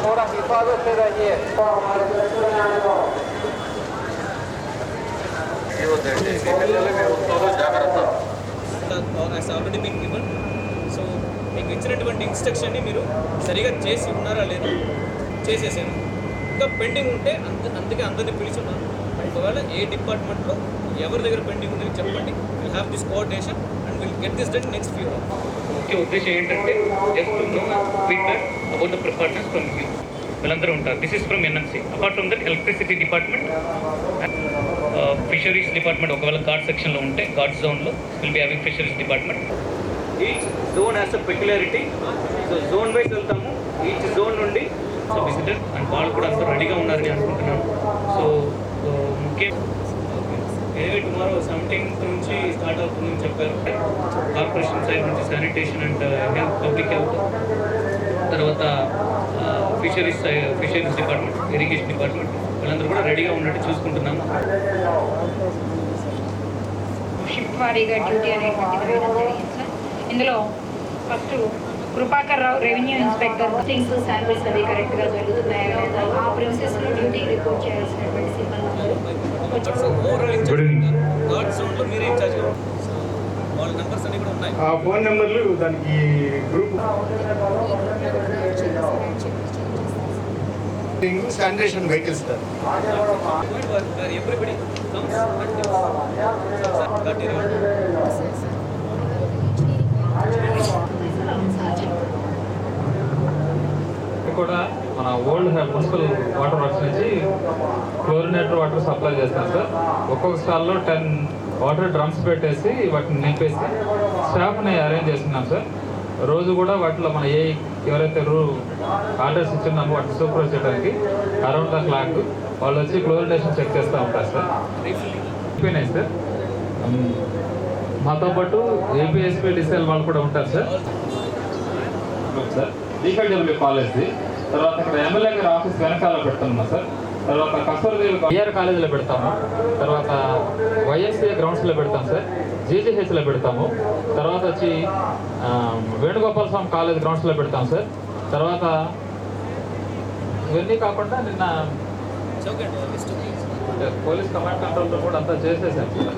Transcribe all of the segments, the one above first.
orang hifadhi fedha already మీకు ఇవ్వండి so మీకు ఇచ్చినటువంటి ఇన్స్ట్రక్షన్ని మీరు సరిగా చేసి ఉన్నారా లేదా? చేసేసాను ఇంకా పెండింగ్ ఉంటే అంత అందుకే అందరినీ పిలిచి ఉన్నారు ఒకవేళ ఏ డిపార్ట్మెంట్లో ఎవరి దగ్గర పెండింగ్ ఉందని చెప్పండి. Will have this coordination and will get this done next few ముఖ్య ఉద్దేశం ఏంటంటే just know feedback about the departments from you వీళ్ళందరూ ఉంటారు. This is from NMC apart from that electricity department fisheries department ఒకవేళ ఘాట్ సెక్షన్లో ఉంటే ఘాట్ జోన్లో will be having fisheries department each zone has a peculiarity so zone wise వెళ్తాము. Each zone నుండి so visitor and వాళ్ళు కూడా అందరూ రెడీగా ఉన్నారని అనుకుంటున్నాను. సో ముఖ్యం ఏవి టుమారో సెవెంటీన్త్ నుంచి స్టార్ట్ అవుతుందని చెప్పారు. కార్పొరేషన్ సైడ్ నుంచి sanitation and health public health తర్వాత fisheries fisheries department irrigation department వీళ్ళందరూ కూడా రెడీగా ఉన్నట్టు చూసుకుంటున్నాము. షిఫ్ట్ వారీగా డ్యూటీ అనేటువంటిది వేయడం జరిగింది సార్ ఇందులో first Krupakar Rao revenue inspector things samples అవి కరెక్ట్గా జరుగుతున్నాయా? లేదా ఆ ప్రాసెస్లో డ్యూటీ రిపోర్ట్ చేయాల్సినటువంటి సిబ్బంది కూడా ఉన్నాయి ఆ ఫోన్ నెంబర్లు దానికి గ్రూప్. శానిటేషన్ వెహికల్స్ సార్ కూడా మన ఓల్డ్ మున్సిపల్ వాటర్ వర్క్స్ నుంచి క్లోరినేటర్ వాటర్ సప్లై చేస్తాం సార్. ఒక్కొక్క స్టాల్లో టెన్ వాటర్ డ్రమ్స్ పెట్టేసి వాటిని నింపేసి స్టాఫ్ని అరేంజ్ చేస్తున్నాం సార్. రోజు కూడా వాటిలో మన ఏ ఎవరైతే రూ ఆర్డర్స్ ఇచ్చున్నామో వాటిని సూపర్వైజ్ చేయడానికి అరౌండ్ ద క్లాక్ వాళ్ళు వచ్చి క్లోరినేషన్ చెక్ చేస్తూ ఉంటారు సార్. అయిపోయినాయి సార్. మాతో పాటు ఏపీఎస్పీ డిసైల్ వాళ్ళు కూడా ఉంటారు సార్. సార్ డిఫెక్డబ్ల్యూ కాలేజ్ది తర్వాత ఇక్కడ ఎమ్మెల్యే గారి ఆఫీస్ వెనకాల పెడుతున్నాం సార్. తర్వాత కస్తూరిదేవి బిఆర్ కాలేజీలో పెడతాము. తర్వాత వైఎస్ఏ గ్రౌండ్స్లో పెడతాం సార్. జీజీహెచ్లో పెడతాము. తర్వాత వచ్చి వేణుగోపాల స్వామి కాలేజ్ గ్రౌండ్స్లో పెడతాం సార్. తర్వాత ఇవన్నీ కాకుండా నిన్న పోలీస్ కమాండ్ కంట్రోల్లో కూడా అంతా చేసేసాం సార్.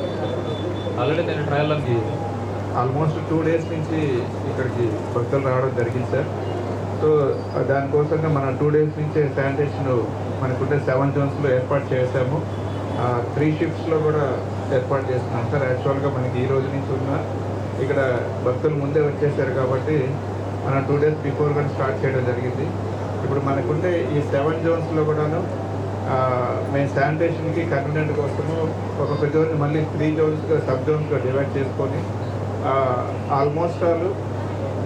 ఆల్రెడీ నేను ట్రయల్ ఆల్మోస్ట్ టూ డేస్ నుంచి ఇక్కడికి భక్తులు రావడం జరిగింది సార్. సో దానికోసంగా మనం టూ డేస్ నుంచే శానిటేషన్ మనకుంటే సెవెన్ జోన్స్లో ఏర్పాటు చేసాము త్రీ షిఫ్ట్స్లో కూడా ఏర్పాటు చేస్తున్నాం సార్. యాక్చువల్గా మనకి ఈ రోజు నుంచి ఉన్న ఇక్కడ భక్తులు ముందే వచ్చేసారు కాబట్టి మనం టూ డేస్ బిఫోర్ కూడా స్టార్ట్ చేయడం జరిగింది. ఇప్పుడు మనకుంటే ఈ సెవెన్ జోన్స్లో కూడాను మేము శానిటేషన్కి కన్వీనెంట్ కోసము ఒక్కొక్క జోన్ మళ్ళీ త్రీ జోన్స్గా సబ్ జోన్స్గా డివైడ్ చేసుకొని ఆల్మోస్ట్ ఆల్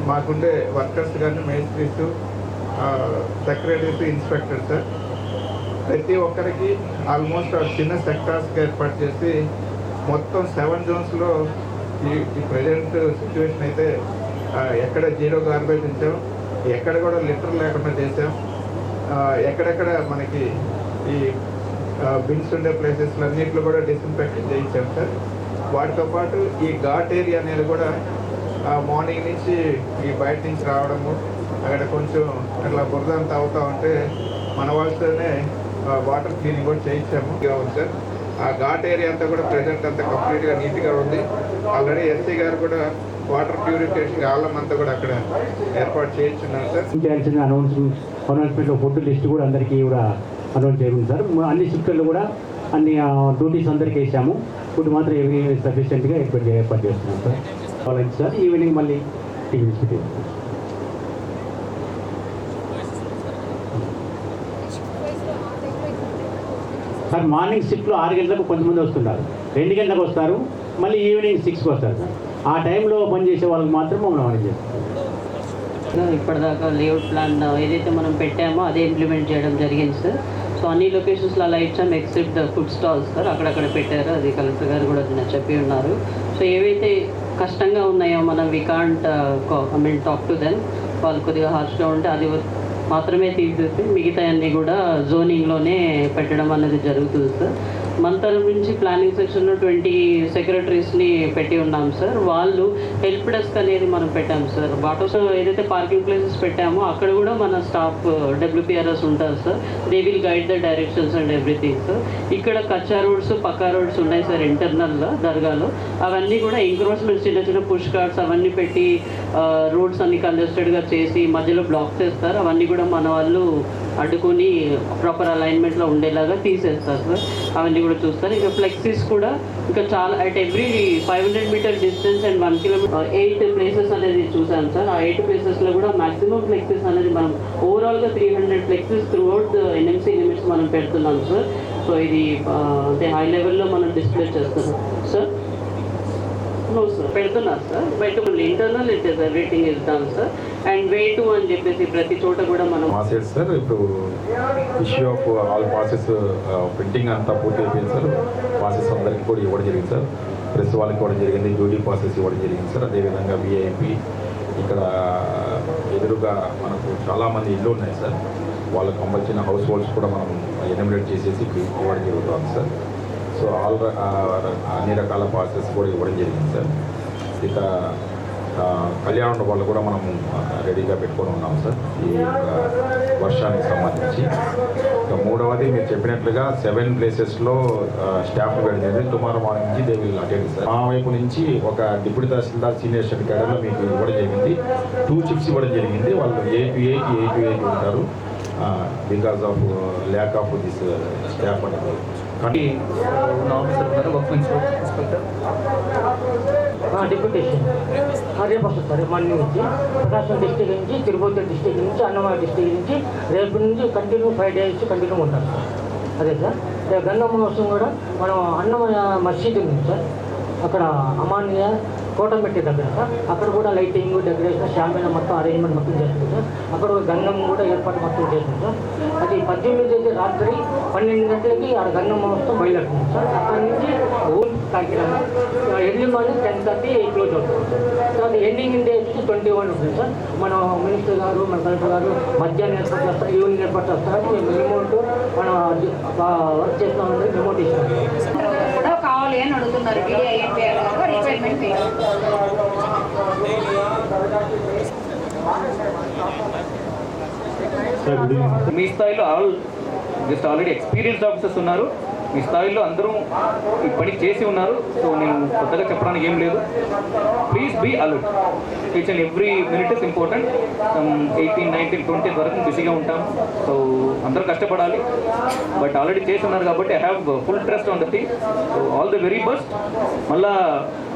మాకుండే వర్కర్స్ కానీ మేస్త్రీస్ సెక్రటరీస్ ఇన్స్పెక్టర్ సార్ ప్రతి ఒక్కరికి ఆల్మోస్ట్ ఆ చిన్న సెక్టార్స్కి ఏర్పాటు చేసి మొత్తం సెవెన్ జోన్స్లో ఈ ఈ ప్రజెంట్ సిచ్యువేషన్ అయితే ఎక్కడ జీరో గార్బేజ్ ఉంచాం ఎక్కడ కూడా లిటర్ లేకుండా చేసాం ఎక్కడెక్కడ మనకి ఈ బిన్స్ ఉండే ప్లేసెస్లో అన్నింటిలో కూడా డిస్ఇన్ఫెక్షన్ చేయించాం సార్. వాటితో పాటు ఈ ఘాట్ ఏరియా అనేది కూడా మార్నింగ్ నుంచి ఈ బయట నుంచి రావడము అక్కడ కొంచెం అట్లా బురద అంతా అవుతా ఉంటే మన వాళ్ళతోనే వాటర్ క్లీనింగ్ కూడా చేయించాము. సార్. ఆ ఘాట్ ఏరియా అంతా కూడా ప్రజెంట్ అంతా కంప్లీట్గా నీట్గా ఉంది. ఆల్రెడీ ఎస్సీ గారు కూడా వాటర్ ప్యూరిఫికేషన్ ఆలం అంతా కూడా అక్కడ ఏర్పాటు చేయించున్నారు సార్. చేయాల్సిన అనౌన్స్మెంట్ అనౌన్స్మెంట్లో ఫుడ్ లిస్ట్ కూడా అందరికీ కూడా అనౌన్స్ చేయకుండా సార్. అన్ని షిఫ్ట్లో కూడా అన్ని డ్యూటీస్ అందరికీ వేసాము. ఫుడ్ మాత్రం ఎవరి సఫిషియెంట్గా ఏర్పాటు ఏర్పాటు చేస్తున్నాం సార్. వాళ్ళకి సార్ ఈవినింగ్ మళ్ళీ టీవీ పెట్టేది సార్ మార్నింగ్ షిఫ్ట్లో ఆరు గంటలకు కొంతమంది వస్తున్నారు రెండు గంటలకు వస్తారు మళ్ళీ ఈవినింగ్ సిక్స్కి వస్తారు సార్. ఆ టైంలో పనిచేసే వాళ్ళకి మాత్రం మమ్మల్ని మనం చేస్తాం. ఇప్పటిదాకా లేఅవుట్ ప్లాన్ ఏదైతే మనం పెట్టామో అదే ఇంప్లిమెంట్ చేయడం జరిగింది సార్. సో అన్ని లొకేషన్స్లో అలా ఇచ్చాం except the food stalls sir అక్కడక్కడ పెట్టారు. అది కలెక్టర్ గారు కూడా నిన్న చెప్పి ఉన్నారు. సో ఏవైతే కష్టంగా ఉన్నాయో మనం we can't I mean talk to then వాళ్ళు కొద్దిగా హార్ష్గా ఉంటే అది మాత్రమే తీసేసి మిగతా అన్నీ కూడా జోనింగ్లోనే పెట్టడం అనేది జరుగుతుంది సార్ మన తరపు నుంచి ప్లానింగ్ సెక్షన్లో ట్వంటీ సెక్రటరీస్ని పెట్టి ఉన్నాం సార్ వాళ్ళు హెల్ప్ డెస్క్ అనేది మనం పెట్టాం సార్ బాటోస్ ఏదైతే పార్కింగ్ ప్లేసెస్ పెట్టామో అక్కడ కూడా మన స్టాఫ్ డబ్ల్యూపీఆర్ఎస్ uh, ఉంటారు sir they will guide the directions and everything sir ఇక్కడ కచ్చా రోడ్స్ పక్కా రోడ్స్ ఉన్నాయి సార్ ఇంటర్నల్లో దర్గాలో. అవన్నీ కూడా ఎంక్రోచ్మెంట్స్ చిన్న చిన్న పుష్ కార్డ్స్ అవన్నీ పెట్టి uh, రోడ్స్ అన్ని కంజెస్టెడ్గా చేసి మధ్యలో బ్లాక్ చేస్తారు. అవన్నీ కూడా మన వాళ్ళు అడ్డుకొని ప్రాపర్ అలైన్మెంట్లో ఉండేలాగా తీసేస్తారు సార్. అవన్నీ కూడా చూస్తారు. ఇంకా ఫ్లెక్సీస్ కూడా ఇంకా చాలా at every five hundred metre distance and one kilometre eight places అనేది చూసాం సార్. ఆ ఎయిట్ ప్లేసెస్లో కూడా మాక్సిమం ఫ్లెక్సీస్ అనేది మనం ఓవరాల్గా three hundred flexies throughout NMC limits మనం పెడుతున్నాం సార్. సో ఇది uh, అంటే హై లెవెల్లో మనం డిస్ప్లే చేస్తున్నాం సార్. నో సార్ పెడుతున్నారు సార్. బయట internal it is everything sir. And way to అని చెప్పేసి ప్రతి చోట కూడా మనం పాసెస్ సార్ ఇప్పుడు issue of all passes printing అంతా పూర్తి అయిపోయింది సార్ పాసెస్ అందరికీ కూడా ఇవ్వడం జరిగింది సార్ ప్రెస్ వాళ్ళకి ఇవ్వడం జరిగింది డ్యూటీ పాసెస్ ఇవ్వడం జరిగింది సార్ అదేవిధంగా విఐపి ఇక్కడ ఎదురుగా మనకు చాలామంది ఇల్లు ఉన్నాయి సార్ వాళ్ళకి పంపించిన హౌస్ హోల్డ్స్ కూడా మనం ఎనిమిడేట్ చేసేసి ఇవ్వడం జరుగుతుంది సార్ సో ఆల్ అన్ని రకాల పాసెస్ కూడా ఇవ్వడం జరిగింది సార్ ఇక కళ్యాణ వాళ్ళు కూడా మనం రెడీగా పెట్టుకొని ఉన్నాం సార్. ఈ వర్షానికి సంబంధించి. ఇక మూడవది మీరు చెప్పినట్లుగా సెవెన్ ప్లేసెస్లో స్టాఫ్ పెడితే టుమారో మార్నింగ్ నుంచి దే విల్ అటెండ్ సార్. మా వైపు నుంచి ఒక డిప్యూటీ తహసీల్దార్ సీనియర్ స్టడీ క్యాడర్లో మీకు ఇవ్వడం జరిగింది. టూ చిప్స్ ఇవ్వడం జరిగింది. వాళ్ళు ఏ టు ఏకి ఏ టు ఏకి ఉంటారు. Because of lack of this staff అనేది. కానీ ఉన్న ఆఫీసర్ ఉన్నారు వర్క్ ఇన్స్పెక్టర్ డిప్యూటేషన్. రేపు వస్తుంది సార్ మార్నింగ్ నుంచి ప్రకాశం డిస్టిక్ నుంచి తిరుపతి డిస్టిక్ నుంచి అన్నమయ్య డిస్టిక్ నుంచి రేపు నుంచి కంటిన్యూ ఫైవ్ డేస్ కంటిన్యూ ఉంటారు. సార్ అదే సార్. రేపు కోసం కూడా మనం అన్నమయ్య మసీదు ఉంది సార్. అక్కడ అమాన్య కోటమెట్టి దగ్గర సార్ అక్కడ కూడా లైటింగ్ డెకరేషన్ షామిన మొత్తం అరేంజ్మెంట్ మొత్తం చేస్తుంది సార్. అక్కడ ఒక గంగం కూడా ఏర్పాటు మొత్తం చేస్తుంది సార్. అది పద్దెనిమిది తేదీ రాత్రి పన్నెండు గంటలకి ఆ గంగం మొత్తం బయలుదేరుతుంది సార్. అక్కడ నుంచి ఊరు Kakinada early morning ten thirty close అవుతుంది సార్. తర్వాత ఎండింగ్ డే వచ్చి ట్వంటీ వన్ ఉంటుంది సార్. మన మినిస్టర్ గారు మన కలెక్టర్ గారు మధ్యాహ్నం ఏర్పాటు చేస్తారు ఈవినింగ్ ఏర్పాటు చేస్తారు. రిమోట్ మనం వర్క్ చేస్తామని రిమోట్ ఇస్తాం అని అడుగుతున్నారు. రిక్వైర్మెంట్ మీ స్థాయిలో all just already experienced officers ఉన్నారు. మీ స్థాయిలో అందరూ ఈ పని చేసి ఉన్నారు. సో నేను కొత్తగా చెప్పడానికి ఏం లేదు. Please be alert each and every minute is important eighteen nineteen twenty వరకు బిజీగా ఉంటాం. సో అందరూ కష్టపడాలి. బట్ ఆల్రెడీ చేసి ఉన్నారు కాబట్టి I have full trust on the so all the very best మళ్ళా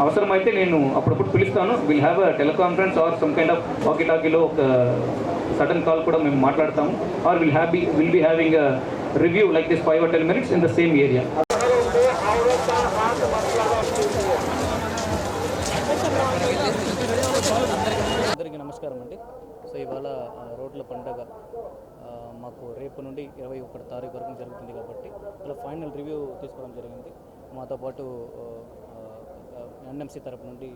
అవసరమైతే నేను అప్పుడప్పుడు పిలుస్తాను. Will have a teleconference or some kind of walkie టాకీలో ఒక సడన్ కాల్ కూడా మేము మాట్లాడతాము. Or will have will be having review like this five or ten minutes in the same area అందరికీ నమస్కారం అండి. సో ఇవాళ రోడ్ల పండగ మాకు రేపు నుండి ఇరవై ఒకటి తారీఖు వరకు జరుగుతుంది కాబట్టి ఇలా ఫైనల్ రివ్యూ తీసుకోవడం జరిగింది. మాతో పాటు ఎన్ఎంసీ తరపు నుండి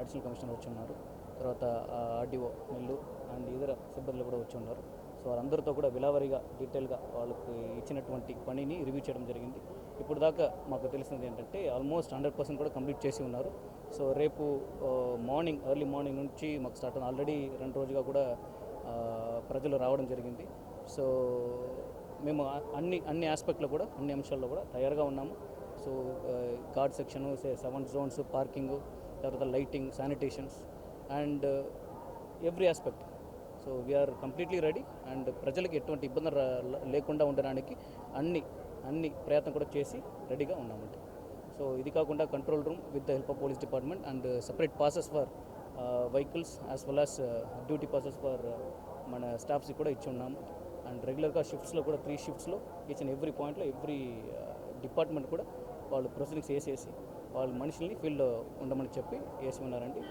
అడిషనల్ కమిషనర్ వచ్చి ఉన్నారు. తర్వాత ఆర్డీఓ నెల్లు అండ్ ఇతర సిబ్బందులు కూడా వచ్చి ఉన్నారు. సో వారందరితో కూడా విలావరిగా డీటెయిల్గా వాళ్ళకి ఇచ్చినటువంటి పనిని రివ్యూ చేయడం జరిగింది. ఇప్పుడు దాకా మాకు తెలిసింది ఏంటంటే ఆల్మోస్ట్ హండ్రెడ్ పర్సెంట్ కూడా కంప్లీట్ చేసి ఉన్నారు. సో రేపు మార్నింగ్ ఎర్లీ మార్నింగ్ నుంచి మాకు స్టార్ట్ అయింది ఆల్రెడీ రెండు రోజుగా కూడా ప్రజలు రావడం జరిగింది. సో మేము అన్ని అన్ని ఆస్పెక్ట్లో కూడా అన్ని అంశాల్లో కూడా తయారుగా ఉన్నాము. So guard section seven zones parking తర్వాత lighting sanitations and every aspect so we are completely ready and ప్రజలకు ఎటువంటి ఇబ్బంది లేకుండా ఉండడానికి అన్ని అన్ని ప్రయత్నం కూడా చేసి రెడీగా ఉన్నామండి. సో ఇది కాకుండా control room with the help of police department and separate passes for vehicles as well as duty passes for మన స్టాఫ్స్ కూడా ఇచ్చి ఉన్నాము. అండ్ రెగ్యులర్గా షిఫ్ట్స్లో కూడా త్రీ షిఫ్ట్స్లో ఈచ్ అండ్ ఎవ్రీ పాయింట్లో ఎవ్రీ డిపార్ట్మెంట్ కూడా వాళ్ళు ప్రొసీడింగ్స్ వేసేసి వాళ్ళ మనుషుల్ని ఫీల్డ్లో ఉండమని చెప్పి వేసి ఉన్నారండి.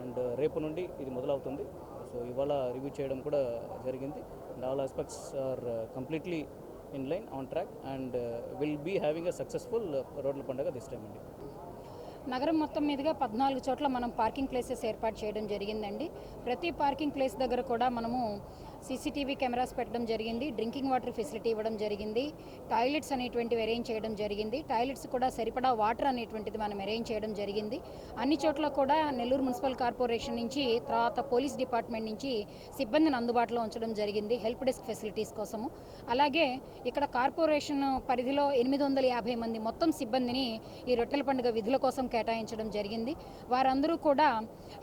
అండ్ uh, రేపు నుండి ఇది మొదలవుతుంది. సో ఇవాళ రివ్యూ చేయడం కూడా జరిగింది. And all aspects are completely in line on track and will be having a successful రోడ్ల పండుగ దిస్ టైం అండి. నగరం మొత్తం మీదుగా పద్నాలుగు చోట్ల మనం పార్కింగ్ ప్లేసెస్ ఏర్పాటు చేయడం జరిగిందండి. ప్రతి పార్కింగ్ ప్లేస్ దగ్గర కూడా మనము సీసీటీవీ కెమెరాస్ పెట్టడం జరిగింది డ్రింకింగ్ వాటర్ ఫెసిలిటీ ఇవ్వడం జరిగింది టాయిలెట్స్ అనేటువంటివి అరేంజ్ చేయడం జరిగింది టాయిలెట్స్ కూడా సరిపడా వాటర్ అనేటువంటిది మనం అరేంజ్ చేయడం జరిగింది. అన్ని చోట్ల కూడా నెల్లూరు మున్సిపల్ కార్పొరేషన్ నుంచి తర్వాత పోలీస్ డిపార్ట్మెంట్ నుంచి సిబ్బందిని అందుబాటులో ఉంచడం జరిగింది హెల్ప్ డెస్క్ ఫెసిలిటీస్ కోసము. అలాగే ఇక్కడ కార్పొరేషన్ పరిధిలో ఎనిమిది వందల యాభై మంది మొత్తం సిబ్బందిని ఈ రొట్టెల పండుగ విధుల కోసం కేటాయించడం జరిగింది. వారందరూ కూడా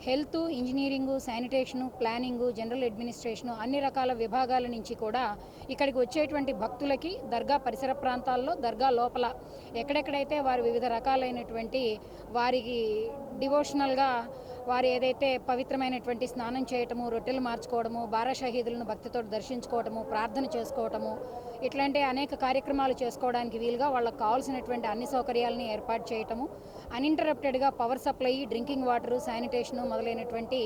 health engineering sanitation planning general administration అన్ని రకాల రకాల విభాగాల నుంచి కూడా ఇక్కడికి వచ్చేటువంటి భక్తులకి దర్గా పరిసర ప్రాంతాల్లో దర్గా లోపల ఎక్కడెక్కడైతే వారు వివిధ రకాలైనటువంటి వారికి డివోషనల్గా వారు ఏదైతే పవిత్రమైనటువంటి స్నానం చేయటము రొట్టెలు మార్చుకోవడము బారా షహీదులను భక్తితో దర్శించుకోవటము ప్రార్థన చేసుకోవటము ఇట్లాంటి అనేక కార్యక్రమాలు చేసుకోవడానికి వీలుగా వాళ్ళకి కావాల్సినటువంటి అన్ని సౌకర్యాలని ఏర్పాటు చేయటము అన్ఇంటరప్టెడ్గా power supply drinking water sanitation మొదలైనటువంటి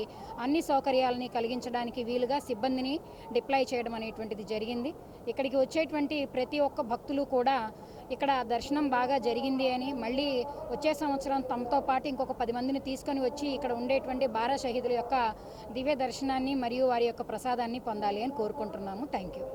అన్ని సౌకర్యాలని కలిగించడానికి వీలుగా సిబ్బందిని డిప్లాయ్ చేయడం అనేటువంటిది జరిగింది. ఇక్కడికి వచ్చేటువంటి ప్రతి ఒక్క భక్తులు కూడా ఇక్కడ దర్శనం బాగా జరిగింది అని మళ్ళీ వచ్చే సంవత్సరం తమతో పాటు ఇంకొక పది మందిని తీసుకొని వచ్చి ఇక్కడ ఉండేటువంటి బారా షహీదుల యొక్క దివ్య దర్శనాన్ని మరియు వారి యొక్క ప్రసాదాన్ని పొందాలి అని కోరుకుంటున్నాము. Thank you